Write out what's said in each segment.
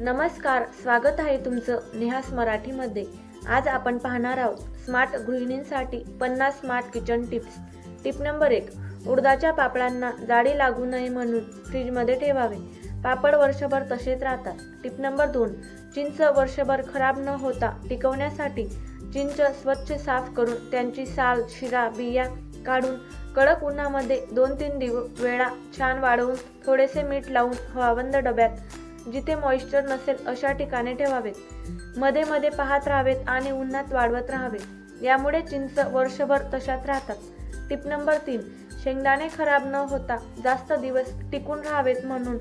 नमस्कार स्वागत आहे तुमचं नेहास मराठीमध्ये. आज आपण पाहणार आहोत स्मार्ट गृहिणींसाठी पन्नास smart kitchen tips. Tip number एक उडदाच्या पापडांना जाडी लागू नये म्हणून फ्रीजमध्ये ठेवावे. पापड वर्षभर तसेच राहतात. टिप नंबर दोन चिंच वर्षभर खराब न होता टिकवण्यासाठी चिंच स्वच्छ साफ करून त्यांची साल शिरा बिया काढून कडक उन्हामध्ये दोन तीन दिव वेळा छान वाढवून थोडेसे मीठ लावून हवाबंद डब्यात जिथे मॉइश्चर नसेल अशा ठिकाणी ठेवावेत. मध्ये मध्ये पाहत राहावेत आणि उन्हात वाढवत राहावे यामुळे चिंच वर्षभर तशात राहतात. टिप नंबर तीन शेंगदाणे खराब न होता जास्त दिवस टिकून राहावेत म्हणून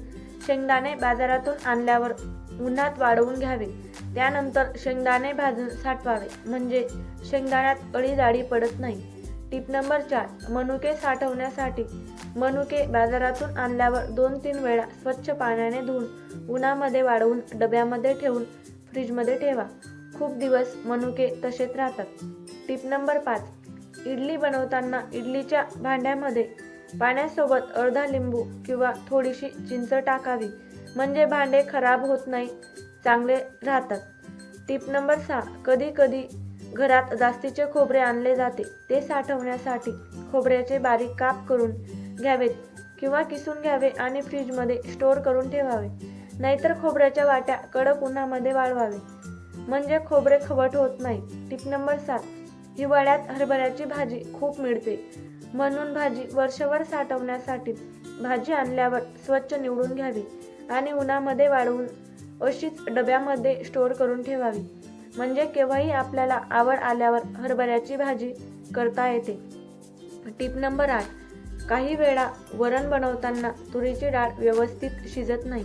शेंगदाणे बाजारातून आणल्यावर उन्हात वाढवून घ्यावे. त्यानंतर शेंगदाणे भाजून साठवावे. म्हणजे शेंगदाण्यात अळी जाडी पडत नाही. टिप नंबर चार मनुके साठवण्यासाठी. मनुके बाजारातून आणल्यावर दोन तीन वेळा स्वच्छ पाण्याने धुवून उन्हामध्ये वाळवून डब्यामध्ये ठेवून फ्रीजमध्ये ठेवा. खूप दिवस मनुके तसेच राहतात. टिप नंबर पाच इडली बनवताना इडलीच्या भांड्यामध्ये पाण्यासोबत अर्धा लिंबू किंवा थोडीशी चिंच टाकावी. म्हणजे भांडे खराब होत नाही चांगले राहतात. टिप नंबर सहा कधी कधी घरात जास्तीचे खोबरे आणले जाते. ते साठवण्यासाठी खोबऱ्याचे बारीक काप करून घ्यावेत किंवा किसून घ्यावे आणि फ्रीजमध्ये स्टोअर करून ठेवावे. नाहीतर खोबऱ्याच्या वाट्या कडक उन्हामध्ये वाळवावे. म्हणजे खोबरे खवट होत नाही. टिप नंबर सात. हिवाळ्यात हरभऱ्याची भाजी खूप मिळते. म्हणून भाजी वर्षभर साठवण्यासाठी भाजी आणल्यावर स्वच्छ निवडून घ्यावी आणि उन्हामध्ये वाळवून अशीच डब्यामध्ये स्टोअर करून ठेवावी. म्हणजे केव्हाही आपल्याला आवड आल्यावर हरभऱ्याची भाजी करता येते. टिप नंबर आठ. काही वेळा वरण बनवताना तुरीची डाळ व्यवस्थित शिजत नाही.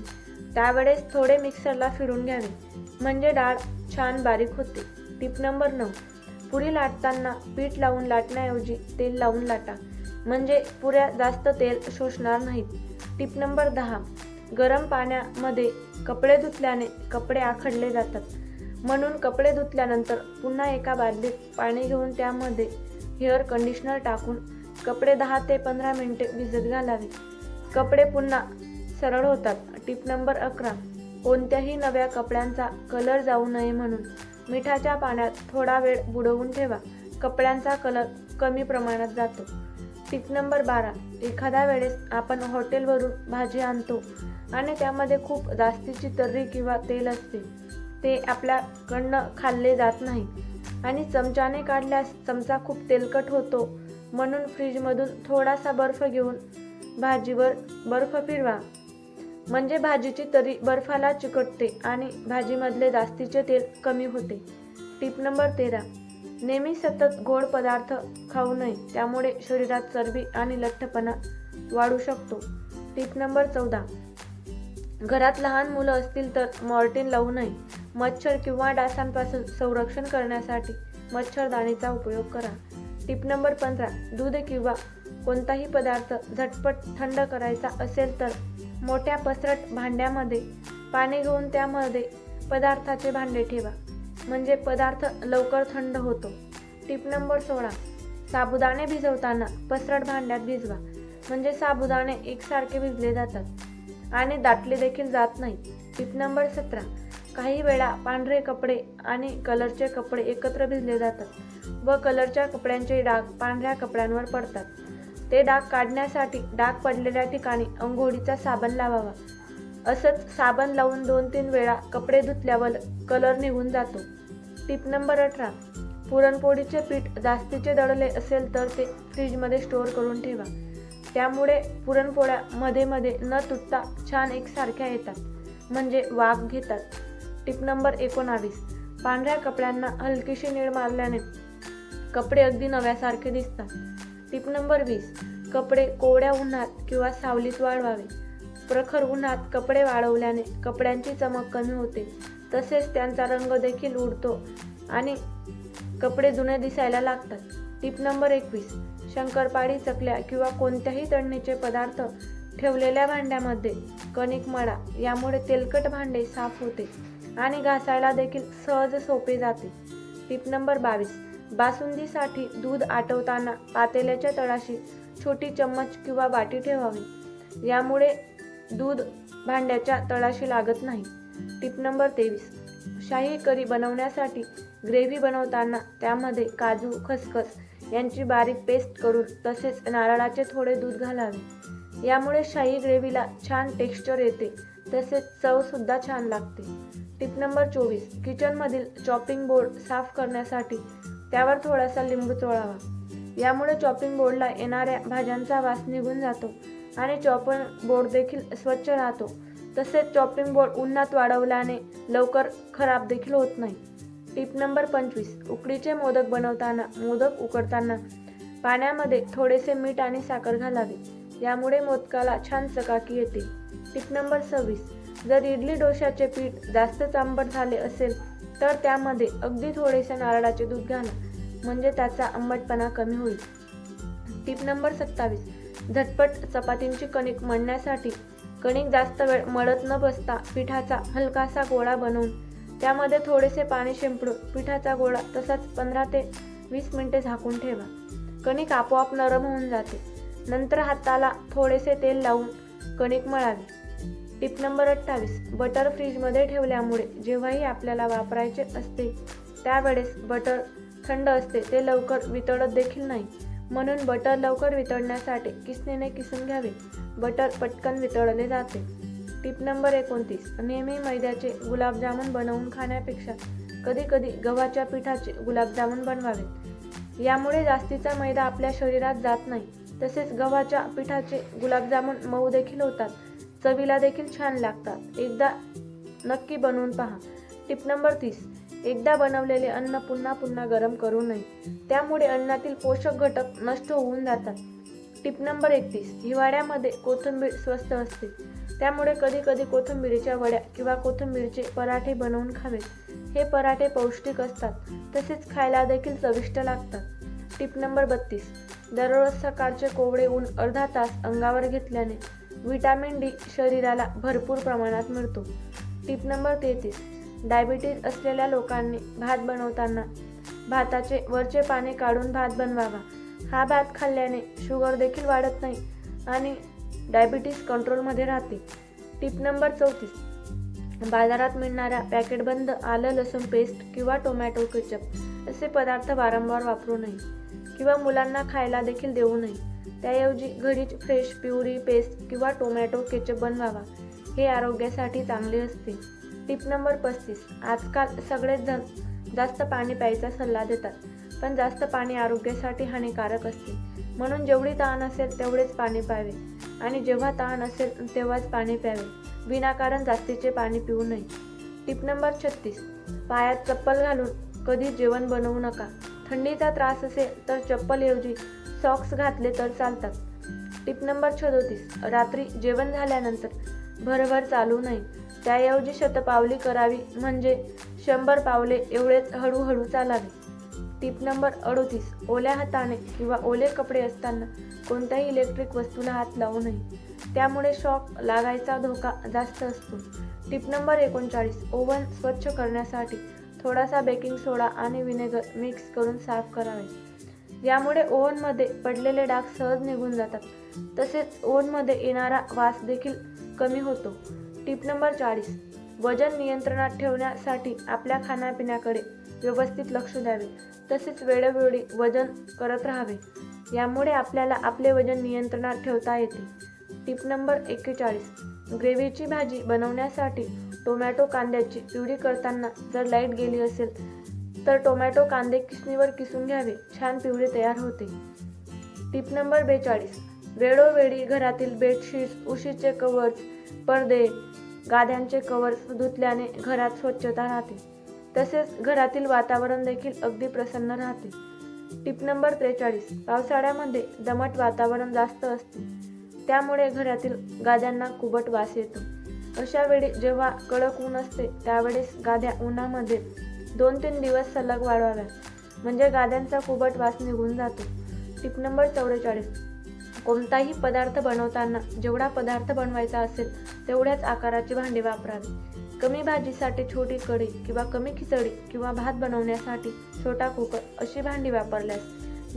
त्यावेळेस थोडे मिक्सरला फिरून घ्यावे. म्हणजे डाळ छान बारीक होते. टिप नंबर नऊ. पुरी लाटताना पीठ लावून लाटण्याऐवजी तेल लावून लाटा. म्हणजे पुऱ्या जास्त तेल शोषणार नाहीत. टिप नंबर दहा. गरम पाण्यामध्ये कपडे धुतल्याने कपडे आखडले जातात. म्हणून कपडे धुतल्यानंतर पुन्हा एका बादलीत पाणी घेऊन त्यामध्ये हेअर कंडिशनर टाकून कपडे दहा ते पंधरा मिनिटे भिजत घालावे. कपडे पुन्हा सरळ होतात. टिप नंबर अकरा. कोणत्याही नव्या कपड्यांचा कलर जाऊ नये म्हणून मिठाच्या पाण्यात थोडा वेळ बुडवून ठेवा. कपड्यांचा कलर कमी प्रमाणात जातो. टिप नंबर बारा. एखाद्या वेळेस आपण हॉटेलवरून भाजी आणतो आणि त्यामध्ये खूप जास्तीची तर्री किंवा तेल असते. ते आपल्याकडनं खाल्ले जात नाही आणि चमच्याने काढल्यास चमचा खूप तेलकट होतो. म्हणून फ्रीजमधून थोडासा बर्फ घेऊन भाजीवर बर्फ फिरवा. म्हणजे भाजीची तरी बर्फाला चिकटते आणि भाजीमधले जास्तीचे तेल कमी होते. टिप नंबर तेरा. नेहमी सतत गोड पदार्थ खाऊ नये. त्यामुळे शरीरात चरबी आणि लठ्ठपणा वाढू शकतो. टिप नंबर चौदा. घरात लहान मुलं असतील तर मॉर्टिन लावू नये. मच्छर किंवा डासांपासून संरक्षण करण्यासाठी मच्छरदाणीचा उपयोग करा. टिप नंबर पंधरा दूध किंवा कोणताही पदार्थ झटपट थंड करायचा असेल तर मोठ्या पसरट भांड्यामध्ये पाणी घेऊन त्यामध्ये पदार्थाचे भांडे ठेवा. म्हणजे पदार्थ लवकर थंड होतो. टिप नंबर सोळा साबुदाणे भिजवताना पसरट भांड्यात भिजवा. म्हणजे साबुदाणे एकसारखे भिजले जातात आणि दाटले देखील जात नाही. टिप नंबर सतरा काही वेळा पांढरे कपडे आणि कलरचे कपडे एकत्र भिजले जातात व कलरच्या कपड्यांचे डाग पांढऱ्या कपड्यांवर पडतात. ते डाग काढण्यासाठी डाग पडलेल्या ठिकाणी अंघोळीचा साबण लावावा. असंच साबण लावून दोन तीन वेळा कपडे धुतल्यावर कलर निघून जातो. टिप नंबर अठरा. पुरणपोळीचे पीठ जास्तीचे दळले असेल तर ते फ्रीजमध्ये स्टोअर करून ठेवा. त्यामुळे पुरणपोळ्या मध्ये मध्ये न तुटता छान एकसारख्या येतात. म्हणजे वाफ घेतात. टिप नंबर एकोणावीस. पांढऱ्या कपड्यांना हलकीशी नीळ मारल्याने कपडे अगदी नव्यासारखे दिसतात. टिप नंबर वीस. कपडे कोवड्या उन्हात किंवा सावलीत वाळवावे. प्रखर उन्हात कपडे वाळवल्याने कपड्यांची चमक कमी होते. तसेच त्यांचा रंग देखील उडतो आणि कपडे जुने दिसायला लागतात. टिप नंबर एकवीस. शंकरपाळी चकल्या किंवा कोणत्याही तळणीचे पदार्थ ठेवलेल्या भांड्यामध्ये कणिक मळा. यामुळे तेलकट भांडे साफ होते. आणि घासायला देखील सहज सोपे जाते. टिप नंबर बावीस. बासुंदीसाठी दूध आटवताना पातेल्याच्या तळाशी छोटी चम्मच किंवा वाटी ठेवावी. यामुळे दूध भांड्याच्या तळाशी लागत नाही. टिप नंबर तेवीस. शाही करी बनवण्यासाठी ग्रेव्ही बनवताना त्यामध्ये काजू खसखस यांची बारीक पेस्ट करून तसेच नारळाचे थोडे दूध घालावे. यामुळे शाही ग्रेव्हीला छान टेक्स्चर येते. तसेच चवसुद्धा छान लागते. टिप नंबर चोवीस. किचनमधील चॉपिंग बोर्ड साफ करण्यासाठी त्यावर थोडासा लिंबू चोळावा. यामुळे चॉपिंग बोर्डला येणाऱ्या भाज्यांचा वास निघून जातो आणि चॉपिंग बोर्ड देखील स्वच्छ राहतो. तसेच चॉपिंग बोर्ड उन्हात वाढवल्याने लवकर खराब देखील होत नाही. टिप नंबर पंचवीस. उकडीचे मोदक बनवताना मोदक उकडताना पाण्यामध्ये थोडेसे मीठ आणि साखर घालावे. यामुळे मोदकाला छान चकाकी येते. टिप नंबर सव्वीस. जर इडली डोश्याचे पीठ जास्तच आंबट झाले असेल तर त्यामध्ये अगदी थोडेसे नारळाचे दूध घाला. म्हणजे त्याचा आंबटपणा कमी होईल. टिप नंबर सत्तावीस. झटपट चपातींची कणिक मळण्यासाठी कणिक जास्त वेळ मळत न बसता पिठाचा हलकासा गोळा बनवून त्यामध्ये थोडेसे पाणी शिंपडून पिठाचा गोळा तसाच पंधरा ते वीस मिनिटे झाकून ठेवा. कणिक आपोआप नरम होऊन जाते. नंतर हाताला थोडेसे तेल लावून कणिक मळावी. टिप नंबर अठ्ठावीस. बटर फ्रीजमध्ये ठेवल्यामुळे जेव्हाही आपल्याला वापरायचे असते त्यावेळेस बटर थंड असते ते लवकर वितळत देखील नाही. म्हणून बटर लवकर वितळण्यासाठी किसणीने किसून घ्यावे? बटर पटकन वितळले जाते. टिप नंबर एकोणतीस. नेहमी मैद्याचे गुलाबजामुन बनवून खाण्यापेक्षा कधी कधी गव्हाच्या पिठाचे गुलाबजामुन बनवावेत यामुळे जास्तीचा मैदा आपल्या शरीरात जात नाही. तसेच गव्हाच्या पिठाचे गुलाबजामुन मऊ देखील होतात. चवीला देखील छान लागतात. एकदा नक्की बनवून पहा. टिप नंबर तीस. एकदा बनवलेले अन्न पुन्हा पुन्हा गरम करू नये. त्यामुळे अन्नातील पोषक घटक नष्ट होऊन जातात. टिप नंबर एकतीस. हिवाळ्यामध्ये कोथिंबीर स्वस्त असते. त्यामुळे कधी कधी कोथिंबीरीच्या वड्या किंवा कोथिंबीरचे पराठे बनवून खावे हे पराठे पौष्टिक असतात. तसेच खायला देखील चविष्ट लागतात. टिप नंबर बत्तीस. दररोज सकाळचे कोवळे ऊन अर्धा तास अंगावर घेतल्याने व्हिटॅमिन डी शरीराला भरपूर प्रमाणात मिळतो. टिप नंबर तेहतीस. डायबिटीज असलेल्या लोकांनी भात बनवताना भाताचे वरचे पाणी काढून भात बनवावा. हा भात खाल्ल्याने शुगर देखील वाढत नाही आणि डायबिटीज कंट्रोलमध्ये राहते. टिप नंबर चौतीस. बाजारात मिळणाऱ्या पॅकेटबंद आलं लसूण पेस्ट किंवा टोमॅटो केचप असे पदार्थ वारंवार वापरू नये किंवा मुलांना खायला देखील देऊ नये. त्याऐवजी घरीच फ्रेश प्युरी पेस्ट किंवा टोमॅटो केचप बनवावा. हे आरोग्यासाठी चांगले असते. टिप नंबर पस्तीस. आजकाल सगळेच जण जास्त पाणी प्यायचा सल्ला देतात पण जास्त पाणी आरोग्यासाठी हानिकारक असते. म्हणून जेवढी तहान असेल तेवढेच पाणी प्यावे. आणि जेव्हा तहान असेल तेव्हाच पाणी प्यावे. विनाकारण जास्तीचे पाणी पिऊ नये. टिप नंबर छत्तीस. पायात चप्पल घालून कधी जेवण बनवू नका. थंडीचा त्रास असेल तर चप्पलऐवजी सॉक्स घातले तर चालतात. टिप नंबर छदोतीस रात्री जेवण झाल्यानंतर भरभर चालू नये त्याऐवजी शतपावली करावी म्हणजे शंभर पावले एवढेच हळूहळू चालावे. टिप नंबर अडोतीस. ओल्या हाताने किंवा ओले कपडे असताना कोणत्याही इलेक्ट्रिक वस्तूला हात लावू नये. त्यामुळे शॉक लागायचा धोका जास्त असतो. टिप नंबर एकोणचाळीस. ओव्हन स्वच्छ करण्यासाठी थोडासा बेकिंग सोडा आणि विनेगर मिक्स करून साफ करावे. यामुळे ओव्हनमध्ये पडलेले डाग सहज निघून जातात. तसेच ओव्हनमध्ये येणारा वास देखील कमी होतो. टिप नंबर चाळीस. वजन नियंत्रणात ठेवण्यासाठी आपल्या खाण्यापिण्याकडे व्यवस्थित लक्ष द्यावे. तसेच वेळोवेळी वजन करत राहावे. यामुळे आपल्याला आपले वजन नियंत्रणात ठेवता येते. टिप नंबर एक्केचाळीस. ग्रेव्हीची भाजी बनवण्यासाठी टोमॅटो कांद्याची प्युरी करताना जर लाइट गेली असेल तर टोमॅटो कांदे किसणीवर किसून घ्यावे. छान पिवळे तयार होते. टिप नंबर बेचाळीस. वेळोवेळी घरातील बेडशीट्स उशीचे कवर्स पडदे गाद्यांचे कवर्स धुतल्याने घरात स्वच्छता राहते. तसेच घरातील वातावरण देखील अगदी प्रसन्न राहते. टिप नंबर त्रेचाळीस. पावसाळ्यामध्ये दमट वातावरण जास्त असते. त्यामुळे घरातील गाद्यांना कुबट वास येतो. अशा वेळी जेव्हा कडक ऊन असते त्यावेळेस गाद्या उन्हामध्ये दोन तीन दिवस सलग वाढवाव्यात म्हणजे गाद्यांचा कुबट वास निघून जातो. टिप नंबर चौवेचाळीस. कोणताही पदार्थ बनवताना जेवढा पदार्थ बनवायचा असेल तेवढ्याच आकाराची भांडी वापरावी. कमी भाजीसाठी छोटी कढी किंवा कमी खिचडी किंवा भात बनवण्यासाठी छोटा कुकर अशी भांडी वापरल्यास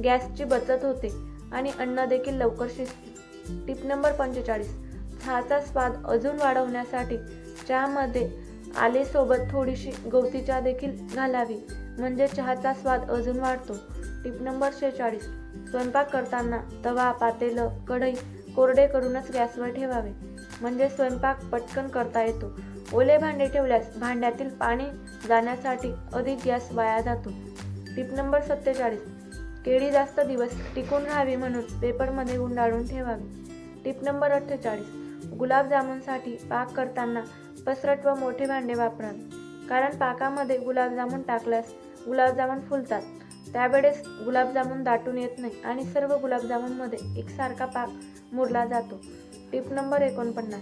गॅसची बचत होते आणि अन्न देखील लवकर शिजते. टिप नंबर पंचेचाळीस. चहाचा स्वाद अजून वाढवण्यासाठी चहामध्ये आलेसोबत थोडीशी गवती चहा देखील घालावी. म्हणजे चहाचा स्वाद अजून वाढतो. टिप नंबर शेहेचाळीस स्वयंपाक करताना तवा पातेलं कढई कोरडे करूनच गॅसवर ठेवावे. म्हणजे स्वयंपाक पटकन करता येतो. ओले भांडे ठेवल्यास भांड्यातील पाणी जाण्यासाठी अधिक गॅस वाया जातो. टिप नंबर सत्तेचाळीस. केळी जास्त दिवस टिकून राहावी म्हणून पेपरमध्ये गुंडाळून ठेवावी. टिप नंबर अठ्ठेचाळीस. गुलाबजामुनसाठी पाक करताना पसरट व मोठे भांडे वापरण. कारण पाकामध्ये गुलाबजामुन टाकल्यास गुलाबजामुन फुलतात. त्यावेळेस गुलाबजामुन दाटून येत नाही आणि सर्व गुलाबजामुनमध्ये एकसारखा पाक मुरला जातो. टिप नंबर एकोणपन्नास.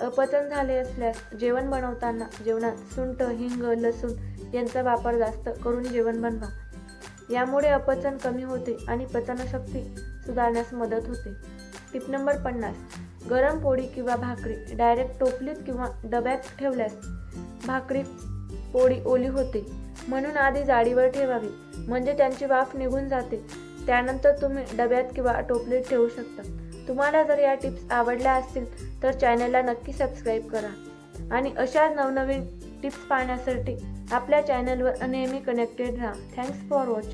अपचन झाले असल्यास जेवण बनवताना जेवणात सुंठ हिंग लसूण यांचा वापर जास्त करून जेवण बनवा. यामुळे अपचन कमी होते आणि पचनशक्ती सुधारण्यास मदत होते. टिप नंबर पन्नास. गरम पोळी किंवा भाकरी डायरेक्ट टोपलीत किंवा डब्यात ठेवल्यास भाकरी पोळी ओली होते. म्हणून आधी जाडीवर ठेवावी. म्हणजे त्यांची वाफ निघून जाते. त्यानंतर तुम्ही डब्यात किंवा टोपलीत ठेवू शकता. तुम्हाला जर या टिप्स आवडल्या असतील तर चॅनलला नक्की सबस्क्राईब करा. आणि अशा नवनवीन टिप्स पाहण्यासाठी आपल्या चॅनलवर नेहमी कनेक्टेड राहा. Thanks for watching